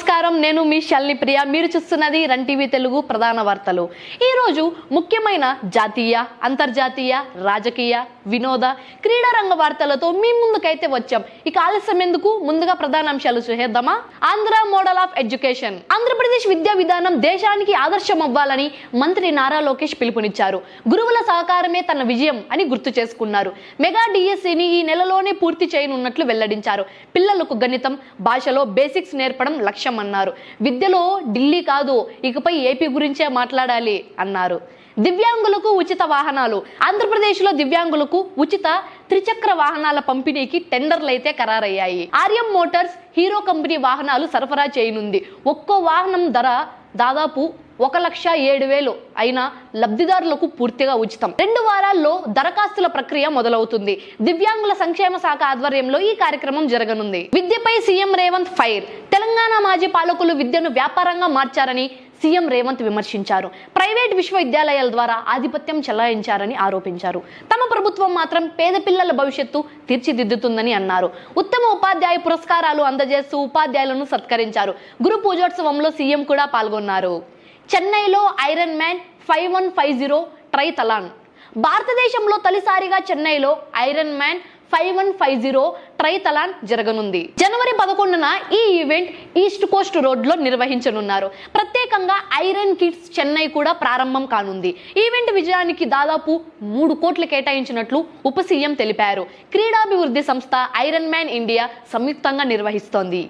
ласка. నేను మీ శల్ని ప్రియ. మీరు చూస్తున్నది రన్ టీవీ తెలుగు ప్రధాన వార్తలు. ఈ రోజు ముఖ్యమైన జాతీయ అంతర్జాతీయ రాజకీయ వినోద క్రీడా రంగ వార్తలతో మీ ముందుకైతే వచ్చాం. ఇక ఆలస్యం ఎందుకు? ముందుగా ప్రధాన అంశాలు చూసేద్దామా? Andhra model of education. Andhra Pradesh విద్యా విధానం దేశానికి ఆదర్శం అవ్వాలని మంత్రి నారా లోకేష్ పిలుపునిచ్చారు. గురువుల సహకారమే తన విజయం అని గుర్తు చేసుకున్నారు. మెగా డిఎస్సిని ఈ నెలలోనే పూర్తి చేయనున్నట్లు వెల్లడించారు. పిల్లలకు గణితం భాషలో బేసిక్స్ నేర్పడం లక్ష్యం అన్నారు. విద్యలో ఢిల్లీ కాదు ఇకపై ఏపీ గురించే మాట్లాడాలి అన్నారు. దివ్యాంగులకు ఉచిత వాహనాలు. ఆంధ్రప్రదేశ్లో దివ్యాంగులకు ఉచిత త్రిచక్ర వాహనాల పంపిణీకి టెండర్లు అయితే ఖరారయ్యాయి. ఆర్యం మోటార్స్ హీరో కంపెనీ వాహనాలు సరఫరా చేయనుంది. ఒక్కో వాహనం ధర దాదాపు ఒక లక్ష ఏడు వేలు అయిన లబ్ధిదారులకు పూర్తిగా ఉచితం. రెండు వారాల్లో దరఖాస్తుల ప్రక్రియ మొదలవుతుంది. దివ్యాంగుల సంక్షేమ శాఖ ఆధ్వర్యంలో ఈ కార్యక్రమం జరగనుంది. విద్యపై సీఎం రేవంత్ ఫైర్. తెలంగాణ మాజీ పాలకులు విద్యను వ్యాపారంగా మార్చారని సీఎం రేవంత్ విమర్శించారు. ప్రైవేట్ విశ్వవిద్యాలయాల ద్వారా ఆధిపత్యం చెలాయించారని ఆరోపించారు. తమ ప్రభుత్వం మాత్రం పేద పిల్లల భవిష్యత్తు తీర్చిదిద్దుతుందని అన్నారు. ఉత్తమ ఉపాధ్యాయ పురస్కారాలు అందజేస్తూ ఉపాధ్యాయులను సత్కరించారు. గురు పూజోత్సవంలో సీఎం కూడా పాల్గొన్నారు. చెన్నైలో Ironman five one five zero triathlon భారతదేశంలో తొలిసారిగా చెన్నైలో Ironman five one five zero triathlon జరగనుంది. జనవరి పదకొండున ఈ ఈవెంట్ ఈస్ట్ కోస్ట్ రోడ్లో నిర్వహించనున్నారు. ప్రత్యేకంగా ఐరన్ కిడ్స్ చెన్నై కూడా ప్రారంభం కానుంది. ఈవెంట్ విజయానికి దాదాపు మూడు కోట్లు కేటాయించినట్లు ఉప సీఎం తెలిపారు. క్రీడాభివృద్ధి సంస్థ ఐరన్ మ్యాన్ ఇండియా సంయుక్తంగా నిర్వహిస్తోంది.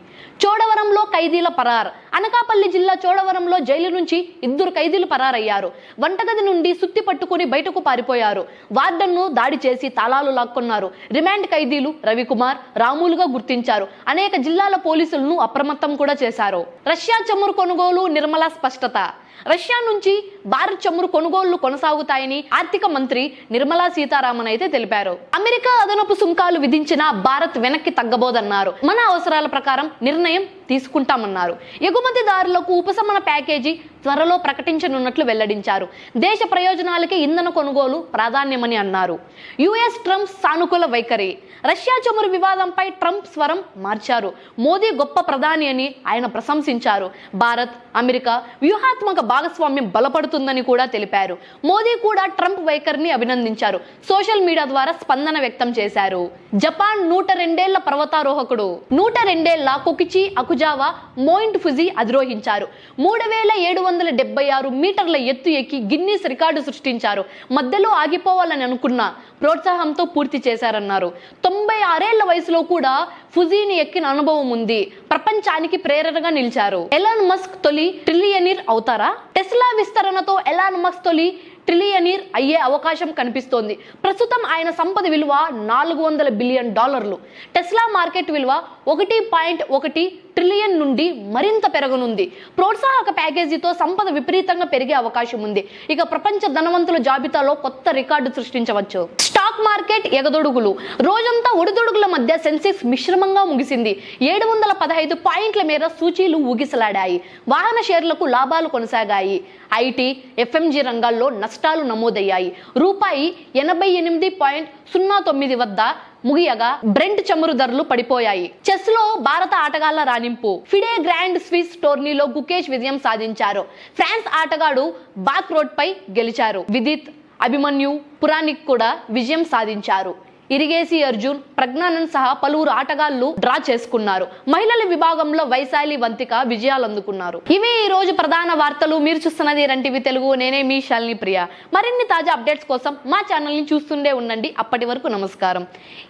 చోడవరంలో ఖైదీల పరార్. అనకాపల్లి జిల్లా చోడవరంలో జైలు నుంచి ఇద్దరు ఖైదీలు పరారయ్యారు. వంటగది నుండి సుత్తి పట్టుకుని బయటకు పారిపోయారు. వార్డన్ను దాడి చేసి తాళాలు లాక్కున్నారు. రిమాండ్ ఖైదీలు రవికుమార్ రాములుగా గుర్తించారు. అనేక జిల్లాల పోలీసులను అప్రమత్తం కూడా చేశారు. రష్యా చమురు కొనుగోలు నిర్మలా స్పష్టత. రష్యా నుంచి భారత్ చమురు కొనుగోళ్ళు కొనసాగుతాయని ఆర్థిక మంత్రి నిర్మలా సీతారామన్ అయితే తెలిపారు. అమెరికా అదనపు సుంకాలు విధించిన భారత్ వెనక్కి తగ్గబోదన్నారు. మన అవసరాల ప్రకారం నిర్ణయం తీసుకుంటామన్నారు. ఎగుమతిదారులకు ఉపశమన ప్యాకేజీ త్వరలో ప్రకటించనున్నట్లు వెల్లడించారు. దేశ ప్రయోజనాలకి ఇంధన కొనుగోలు ప్రాధాన్యమని అన్నారు. యుఎస్ ట్రంప్ సానుకూల వైఖరి. రష్యా చమురు వివాదంపై ట్రంప్ స్వరం మార్చారు. మోదీ గొప్ప ప్రధాని అని ఆయన ప్రశంసించారు. భారత్ అమెరికా వ్యూహాత్మక భాగస్వామ్యం బలపడుతుంది బలపడుతుందని కూడా తెలిపారు. మోదీ కూడా ట్రంప్ వైఖరిని అభినందించారు. సోషల్ మీడియా ద్వారా స్పందన వ్యక్తం చేశారు. జపాన్ నూట రెండేళ్ళ పర్వతారోహకుడు నూట రెండేళ్ళ కొకిచి అకుజావా మోయింట్ ఫుజీ అధిరోహించారు. మూడు వేల ఏడు వందల డెబ్బై ఆరు మీటర్ల ఎత్తు ఎక్కి గిన్నీస్ రికార్డు సృష్టించారు. మధ్యలో ఆగిపోవాలని అనుకున్న ప్రోత్సాహంతో పూర్తి చేశారన్నారు. తొంభై ఆరేళ్ళ వయసులో కూడా ఫుజీని ఎక్కిన అనుభవం ఉంది. ప్రపంచానికి ప్రేరణగా నిలిచారు. ఎలాన్ మస్క్ తొలి ట్రిలియనీర్ అవుతారా? టెస్లా విస్తరణతో ఎలాన్ మస్క్ తొలి ట్రిలియనీర్ అయ్యే అవకాశం కనిపిస్తోంది. ప్రస్తుతం ఆయన సంపద విలువ నాలుగు వందల బిలియన్ డాలర్లు. టెస్లా మార్కెట్ విలువ ఒకటి పాయింట్ ఒకటి ట్రిలియన్ నుండి మరింత పెరగనుంది. ప్రోత్సాహక ప్యాకేజీతో సంపద విపరీతంగా పెరిగే అవకాశం ఉంది. ఇక ప్రపంచ ధనవంతుల జాబితాలో కొత్త రికార్డు సృష్టించవచ్చు. స్టాక్ మార్కెట్ ఎగదొడుగులు. రోజంతా ఒడిదొడుగుల మధ్య సెన్సెక్స్ మిశ్రమంగా ముగిసింది. ఏడు వందల పదహైదు పాయింట్ల మేర సూచీలు ఊగిసలాడాయి. వాహన షేర్లకు లాభాలు కొనసాగాయి. ఐటీ ఎఫ్ఎంజీ రంగాల్లో నష్టాలు నమోదయ్యాయి. రూపాయి ఎనభై ఎనిమిది పాయింట్ సున్నా తొమ్మిది వద్ద ముగియగా బ్రెంట్ చమురు ధరలు పడిపోయాయి. చెస్లో భారత ఆటగాళ్ళ రాణింపు. ఫిడే గ్రాండ్ స్విస్ టోర్నీలో గుకేష్ విజయం సాధించారు. ఫ్రాన్స్ ఆటగాడు బాక్ రోడ్ పై గెలిచారు. విదిత్ అభిమన్యు పురాణిక్ కూడా విజయం సాధించారు. ఇరిగేసి అర్జున్ ప్రజ్ఞానంద్ సహా పలువురు ఆటగాళ్ళు డ్రా చేసుకున్నారు. మహిళల విభాగంలో వైశాలి వంతిక విజయాలు అందుకున్నారు ఇవే ఈ రోజు ప్రధాన వార్తలు. మీరు చూస్తున్నది రంటివి తెలుగు. నేనే మీ శాలిని ప్రియ. మరిన్ని తాజా అప్డేట్స్ కోసం మా ఛానల్ని చూస్తుండే ఉండండి. అప్పటి వరకు నమస్కారం.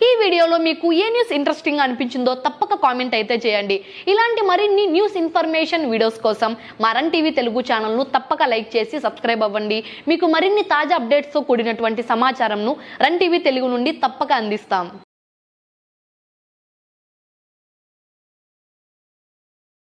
ఈ వీడియోలో మీకు ఏ న్యూస్ ఇంట్రెస్టింగ్ అనిపించిందో తప్పక కామెంట్ అయితే చేయండి. ఇలాంటి మరిన్ని న్యూస్ ఇన్ఫర్మేషన్ వీడియోస్ కోసం మా రన్ టీవీ తెలుగు ఛానల్ను తప్పక లైక్ చేసి సబ్స్క్రైబ్ అవ్వండి. మీకు మరిన్ని తాజా అప్డేట్స్తో కూడినటువంటి సమాచారంను రన్ టీవీ తెలుగు నుండి తప్పక అందిస్తాం.